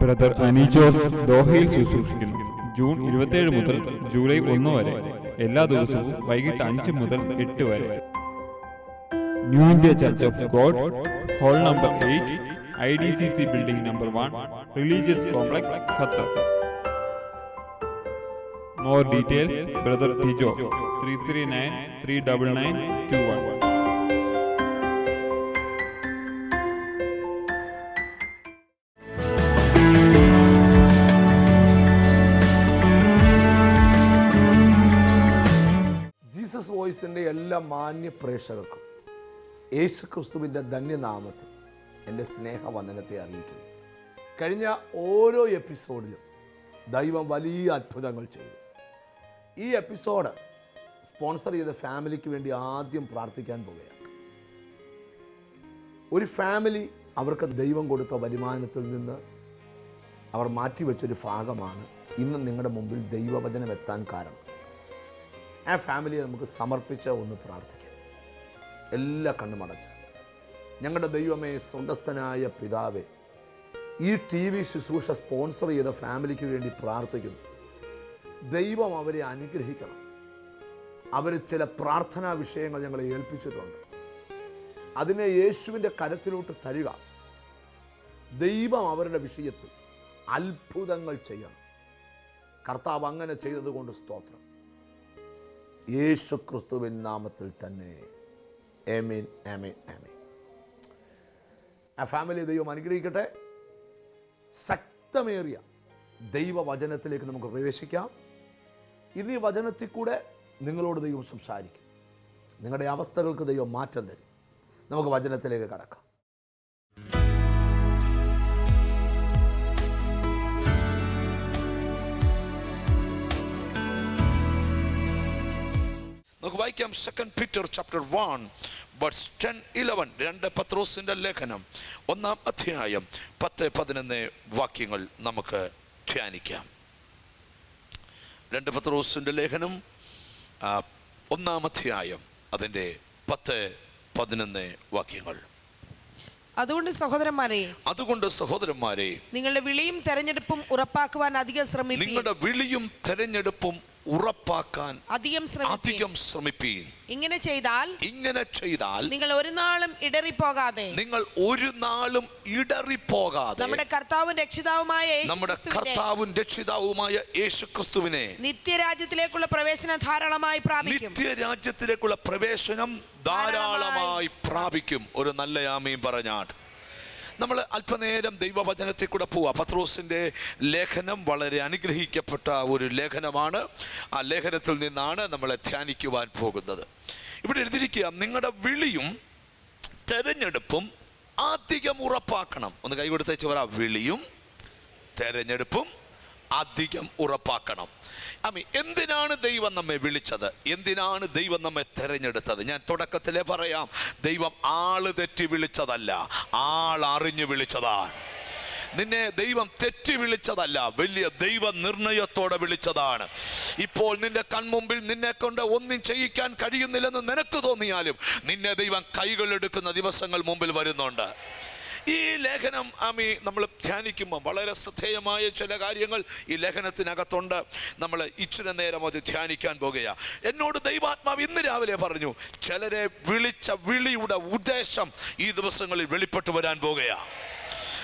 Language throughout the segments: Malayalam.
ബ്രദർ അനി ജോർജ് ദോഹയിൽ ശുശ്രൂഷിക്കുന്നു ജൂൺ ഇരുപത്തിയേഴ് മുതൽ ജൂലൈ ഒന്ന് വരെ എല്ലാ ദിവസവും വൈകിട്ട് അഞ്ച് മുതൽ എട്ട് വരെ. New India Church of God hall number eight I D C C building number one religious complex Qatar. More details brother Tijo three three nine three double nine two one. പ്രേക്ഷകർക്കും യേശു ക്രിസ്തുവിന്റെ ധന്യനാമത്തിൽ എന്റെ സ്നേഹവന്ദനത്തെ അറിയിക്കുന്നു. കഴിഞ്ഞ ഓരോ എപ്പിസോഡിലും ദൈവം വലിയ അത്ഭുതങ്ങൾ ചെയ്തു. ഈ എപ്പിസോഡ് സ്പോൺസർ ചെയ്ത ഫാമിലിക്ക് വേണ്ടി ആദ്യം പ്രാർത്ഥിക്കാൻ പോവുകയാണ്. ഒരു ഫാമിലി അവർക്ക് ദൈവം കൊടുത്ത വരുമാനത്തിൽ നിന്ന് അവർ മാറ്റിവെച്ചൊരു ഭാഗമാണ് ഇന്ന് നിങ്ങളുടെ മുമ്പിൽ ദൈവവചനം എത്താൻ കാരണം. ആ ഫാമിലിയെ നമുക്ക് സമർപ്പിച്ച ഒന്ന് പ്രാർത്ഥിക്കാം. എല്ലാ കണ്ണുമടച്ച് ഞങ്ങളുടെ ദൈവമേ സ്വർഗസ്ഥനായ പിതാവേ ഈ ടി വി ശുശ്രൂഷ സ്പോൺസർ ചെയ്ത ഫാമിലിക്ക് വേണ്ടി പ്രാർത്ഥിക്കുന്നു. ദൈവം അവരെ അനുഗ്രഹിക്കണം. അവർ ചില പ്രാർത്ഥനാ വിഷയങ്ങൾ ഞങ്ങളെ ഏൽപ്പിച്ചിട്ടുണ്ട്. അതിനെ യേശുവിന്റെ കരത്തിലോട്ട് തരിക. ദൈവം അവരുടെ വിഷയത്തിൽ അത്ഭുതങ്ങൾ ചെയ്യണം. കർത്താവ് അങ്ങനെ ചെയ്തതുകൊണ്ട് സ്തോത്രം. യേശു ക്രിസ്തുവിൻ നാമത്തിൽ തന്നെ. ഏമീൻ ആമീൻ ആമീൻ ആ ഫാമിലി ദൈവം അനുഗ്രഹിക്കട്ടെ. ശക്തമേറിയ ദൈവവചനത്തിലേക്ക് നമുക്ക് പ്രവേശിക്കാം. ഇനി വചനത്തിൽ കൂടെ നിങ്ങളോട് ദൈവം സംസാരിക്കും. നിങ്ങളുടെ അവസ്ഥകൾക്ക് ദൈവം മാറ്റം തരും. നമുക്ക് വചനത്തിലേക്ക് കടക്കാം. വായിക്കാം സെക്കൻഡ് പീറ്റർ ചാപ്റ്റർ വൺ ബട്സ് ടെൻ ഇലവൻ രണ്ട് പത്രോസിന്റെ ലേഖനം. ഒന്നാം അധ്യായം പത്ത് പതിനൊന്ന് വാക്യങ്ങൾ നമുക്ക് ധ്യാനിക്കാം. രണ്ട് പത്രോസിന്റെ ലേഖനം ഒന്നാം അധ്യായം അതിന്റെ പത്ത് പതിനൊന്ന് വാക്യങ്ങൾ. അതുകൊണ്ട് സഹോദരന്മാരെ അതുകൊണ്ട് സഹോദരന്മാരെ നിങ്ങളുടെ വിളിയും തെരഞ്ഞെടുപ്പും ഉറപ്പാക്കുവാൻ അധികം ശ്രമിക്കും നിങ്ങളുടെ വിളിയും തെരഞ്ഞെടുപ്പും ഉറപ്പാക്കാൻ അധികം ശ്രമിപ്പീൻ അധികം ശ്രമിപ്പീൻ. ഇങ്ങനെ ചെയ്താൽ ഇങ്ങനെ ചെയ്താൽ നിങ്ങൾ ഒരു നാളും ഇടറിപ്പോകാതെ. നിങ്ങൾ ഒരു നാളും ഇടറിപ്പോകാതെ. നമ്മുടെ കർത്താവും രക്ഷിതാവുമായ നമ്മുടെ കർത്താവും രക്ഷിതാവുമായ യേശുക്രിസ്തുവിനെ നിത്യരാജ്യത്തിലേക്കുള്ള പ്രവേശനം ധാരാളമായി പ്രാപിക്കും. നിത്യരാജ്യത്തിലേക്കുള്ള പ്രവേശനം ധാരാളമായി പ്രാപിക്കും. ഒരു നല്ല യാമയും പറഞ്ഞാട്ട് നമ്മൾ അല്പനേരം ദൈവവചനത്തിൽ കൂടെ പോവുക പത്രോസിന്റെ ലേഖനം വളരെ അനുഗ്രഹിക്കപ്പെട്ട ഒരു ലേഖനമാണ്. ആ ലേഖനത്തിൽ നിന്നാണ് നമ്മളെ ധ്യാനിക്കുവാൻ പോകുന്നത്. ഇവിടെ എഴുതിയിരിക്കുക നിങ്ങളുടെ വിളിയും തെരഞ്ഞെടുപ്പും അധികം ഉറപ്പാക്കണം. ഒന്ന് കൈ കൊടുത്തേച്ച് പറ വിളിയും തെരഞ്ഞെടുപ്പും അധികം ഉറപ്പാക്കണം. അമ്മി എന്തിനാണ് ദൈവം നമ്മെ വിളിച്ചത്? എന്തിനാണ് ദൈവം നമ്മെ തിരഞ്ഞെടുത്തത്? ഞാൻ തുടക്കത്തിലേ പറയാം ദൈവം ആൾ തെറ്റി വിളിച്ചതല്ല ആൾ അറിഞ്ഞു വിളിച്ചതാണ്. നിന്നെ ദൈവം തെറ്റി വിളിച്ചതല്ല വലിയ ദൈവ നിർണയത്തോടെ വിളിച്ചതാണ്. ഇപ്പോൾ നിന്റെ കൺമുമ്പിൽ നിന്നെ കൊണ്ട് ഒന്നും ചെയ്യിക്കാൻ കഴിയുന്നില്ലെന്ന് നിനക്ക് തോന്നിയാലും നിന്നെ ദൈവം കൈകളെടുക്കുന്ന ദിവസങ്ങൾ മുമ്പിൽ വരുന്നുണ്ട്. ഈ ലേഖനം ആമി നമ്മൾ ധ്യാനിക്കുമ്പോൾ വളരെ ശ്രദ്ധേയമായ ചില കാര്യങ്ങൾ ഈ ലേഖനത്തിനകത്തുണ്ട്. നമ്മൾ ഇച്ചിരി നേരം അത് ധ്യാനിക്കാൻ പോകുകയാണ് എന്നോട് ദൈവാത്മാവ് ഇന്ന് രാവിലെ പറഞ്ഞു ചിലരെ വിളിച്ച വിളിയുടെ ഉദ്ദേശം ഈ ദിവസങ്ങളിൽ വെളിപ്പെട്ടു വരാൻ പോകുകയാണ്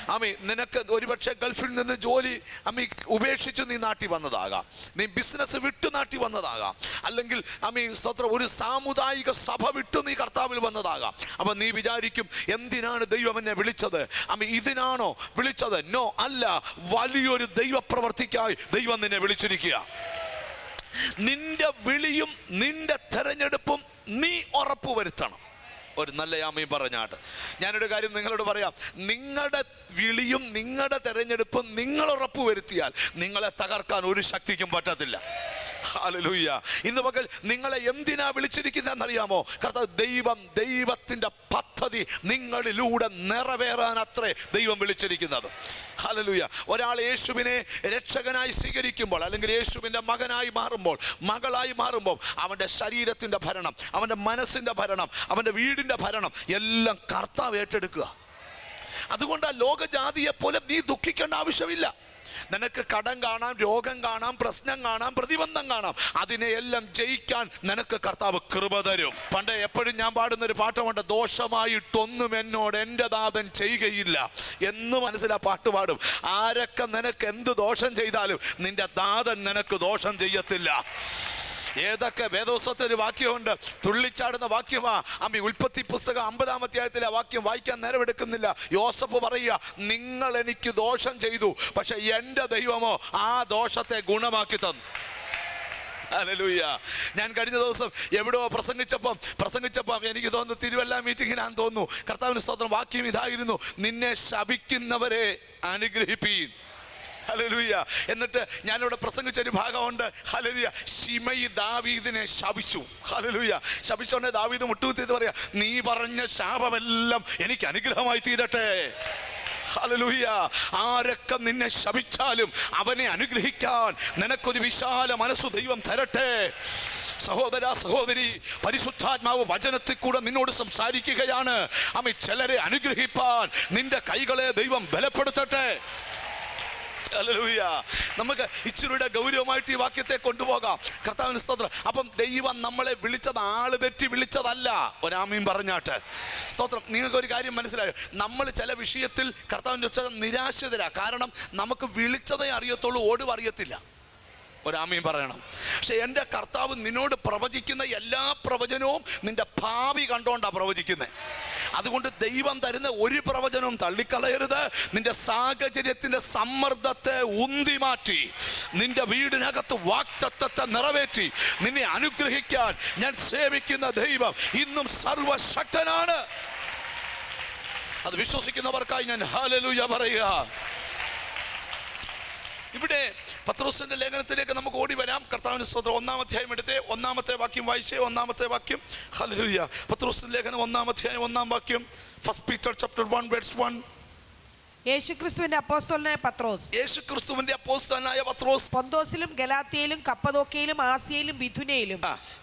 അമ്മി നിനക്ക് ഒരുപക്ഷെ ഗൾഫിൽ നിന്ന് ജോലി അമ്മി ഉപേക്ഷിച്ച് നീ നാട്ടി വന്നതാകാം. നീ ബിസിനസ് വിട്ടു നാട്ടി വന്നതാകാം. അല്ലെങ്കിൽ അമ്മി സ്തോത്രം ഒരു സാമുദായിക സഭ വിട്ടു നീ കർത്താവിൽ വന്നതാകാം. അപ്പൊ നീ വിചാരിക്കും എന്തിനാണ് ദൈവം എന്നെ വിളിച്ചത്? അമ്മി ഇതിനാണോ വിളിച്ചത്? നോ അല്ല വലിയൊരു ദൈവപ്രവർത്തിക്കായി ദൈവം നിന്നെ വിളിച്ചിരിക്കുക. നിന്റെ വിളിയും നിന്റെ തെരഞ്ഞെടുപ്പും നീ ഉറപ്പുവരുത്തണം. ഒരു നല്ല യാമയും പറഞ്ഞാട്ട്. ഞാനൊരു കാര്യം നിങ്ങളോട് പറയാം. നിങ്ങളുടെ വിളിയും നിങ്ങളുടെ തെരഞ്ഞെടുപ്പും നിങ്ങൾ ഉറപ്പുവരുത്തിയാൽ നിങ്ങളെ തകർക്കാൻ ഒരു ശക്തിക്കും പറ്റത്തില്ല. ഹാലലൂയ്യ ഇന്ന് മകൾ നിങ്ങളെ എന്തിനാ വിളിച്ചിരിക്കുന്നതെന്നറിയാമോ? കർത്താവ് ദൈവം ദൈവത്തിന്റെ പദ്ധതി നിങ്ങളിലൂടെ നിറവേറാൻ അത്രേ ദൈവം വിളിച്ചിരിക്കുന്നത്. ഹാലലൂയ. ഒരാൾ യേശുവിനെ രക്ഷകനായി സ്വീകരിക്കുമ്പോൾ അല്ലെങ്കിൽ യേശുവിന്റെ മകനായി മാറുമ്പോൾ മകളായി മാറുമ്പോൾ അവന്റെ ശരീരത്തിന്റെ ഭരണം അവന്റെ മനസ്സിന്റെ ഭരണം അവന്റെ വീടിന്റെ ഭരണം എല്ലാം കർത്താവ് ഏറ്റെടുക്കുക. അതുകൊണ്ട് ആ ലോകജാതിയെ പോലെ നീ ദുഃഖിക്കേണ്ട ആവശ്യമില്ല. നിനക്ക് കടം കാണാം രോഗം കാണാം പ്രശ്നം കാണാം പ്രതിബന്ധം കാണാം. അതിനെയെല്ലാം ജയിക്കാൻ നിനക്ക് കർത്താവ് കൃപ തരും. പണ്ട് എപ്പോഴും ഞാൻ പാടുന്ന ഒരു പാട്ടുമുണ്ട് ദോഷമായിട്ടൊന്നും എന്നോട് എന്റെ നാഥൻ ചെയ്യുകയില്ല. എന്ന് മനസ്സിലാ പാട്ട് പാടും. ആരൊക്കെ നിനക്ക് എന്ത് ദോഷം ചെയ്താലും നിന്റെ നാഥൻ നിനക്ക് ദോഷം ചെയ്യത്തില്ല. ഏതൊക്കെ വേദോത്സവത്തിൽ ഒരു വാക്യമുണ്ട്? തുള്ളിച്ചാടുന്ന വാക്യമാ. അമ്മി ഉൽപ്പത്തി പുസ്തകം അമ്പതാം അധ്യായത്തിലെ വാക്യം വായിക്കാൻ നേരമെടുക്കുന്നില്ല. യോസഫ് പറയുക നിങ്ങൾ എനിക്ക് ദോഷം ചെയ്തു പക്ഷെ എന്റെ ദൈവമോ ആ ദോഷത്തെ ഗുണമാക്കി തന്നു. ഹല്ലേലൂയ ഞാൻ കഴിഞ്ഞ ദിവസം എവിടെയോ പ്രസംഗിച്ചപ്പം പ്രസംഗിച്ചപ്പം എനിക്ക് തോന്നുന്നു തിരുവല്ല മീറ്റിങ്ങിനാന്ന് തോന്നുന്നു. കർത്താവിന് സ്തോത്രം വാക്യം ഇതായിരുന്നു നിന്നെ ശപിക്കുന്നവരെ അനുഗ്രഹിപ്പീൻ. ഹല്ലേലൂയ. എന്നിട്ട് ഞാനിവിടെ പ്രസംഗിച്ച ഒരു ഭാഗമുണ്ട്. ഹലലൂയ ശിമൈ ദാവീദിനെ ശപിച്ചു. ഹലലൂയ ശപിച്ചോണ്ട് ദാവീദ് മുട്ടുകുത്തി പറയാ നീ പറഞ്ഞ ശാപമെല്ലാം എനിക്ക് അനുഗ്രഹമായി തീരട്ടെ. ഹലലൂയ ആരൊക്കെ നിന്നെ ശപിച്ചാലും അവനെ അനുഗ്രഹിക്കാൻ നിനക്കൊരു വിശാല മനസ്സു ദൈവം തരട്ടെ. സഹോദര സഹോദരി പരിശുദ്ധാത്മാവ് വചനത്തിൽ കൂടെ നിന്നോട് സംസാരിക്കുകയാണ്. അമ്മ ചിലരെ അനുഗ്രഹിപ്പാൻ നിന്റെ കൈകളെ ദൈവം ബലപ്പെടുത്തട്ടെ. നമുക്ക് ഇച്ചിരിയുടെ ഗൗരവമായിട്ട് ഈ വാക്യത്തെ കൊണ്ടുപോകാം. കർത്താവിന് സ്തോത്രം. അപ്പം ദൈവം നമ്മളെ വിളിച്ചത് ആൾ തെറ്റി വിളിച്ചതല്ല. ഒരാമീൻ പറഞ്ഞാട്ട്. സ്തോത്രം. നിങ്ങൾക്ക് ഒരു കാര്യം മനസ്സിലായോ? നമ്മൾ ചില വിഷയത്തിൽ കർത്താവിന്റെ ഉച്ച നിരാശിതരാ. കാരണം നമുക്ക് വിളിച്ചതേ അറിയത്തുള്ളൂ ഓടും അറിയത്തില്ല. ഒരാമയും പറയണം. പക്ഷെ എന്റെ കർത്താവ് നിന്നോട് പ്രവചിക്കുന്ന എല്ലാ പ്രവചനവും നിന്റെ ഭാവി കണ്ടോണ്ടാ പ്രവചിക്കുന്നത് അതുകൊണ്ട് ദൈവം തരുന്ന ഒരു പ്രവചനവും തള്ളിക്കളയരുത്. നിന്റെ സാഹചര്യത്തിന്റെ സമ്മർദ്ദത്തെ ഉന്തി മാറ്റി നിന്റെ വീടിനകത്ത് വാക്തത്വത്തെ നിറവേറ്റി. നിന്നെ അനുഗ്രഹിക്കാൻ ഞാൻ സേവിക്കുന്ന ദൈവം ഇന്നും സർവശക്തനാണ്. അത് വിശ്വസിക്കുന്നവർക്കായി ഞാൻ ഹാലലുയ പറയുക. ഇവിടെ പത്രോസിന്റെ ലേഖനത്തിലേക്ക് നമുക്ക് ഓടി വരാം. കർത്താവിന് സ്തോത്രം. ഒന്നാം അധ്യായം എടുത്തേ ഒന്നാമത്തെ വാക്യം വായിച്ചേ ഒന്നാമത്തെ വാക്യം. ഹല്ലേലൂയ. പത്രോസിന്റെ ലേഖനം ഒന്നാം അധ്യായം ഒന്നാം വാക്യം. First Peter chapter one words one യേശുക്രിസ്തുവിന്റെ അപ്പോസ്തലനായ പത്രോസ്. യേശുക്രിസ്തുവിന്റെ അപ്പോസ്തോലനായ പത്രോസ്. പൊന്തോസിലും ഗലാത്തിയയിലും കപ്പതോക്കയിലും ആസിയയിലും ചിതറി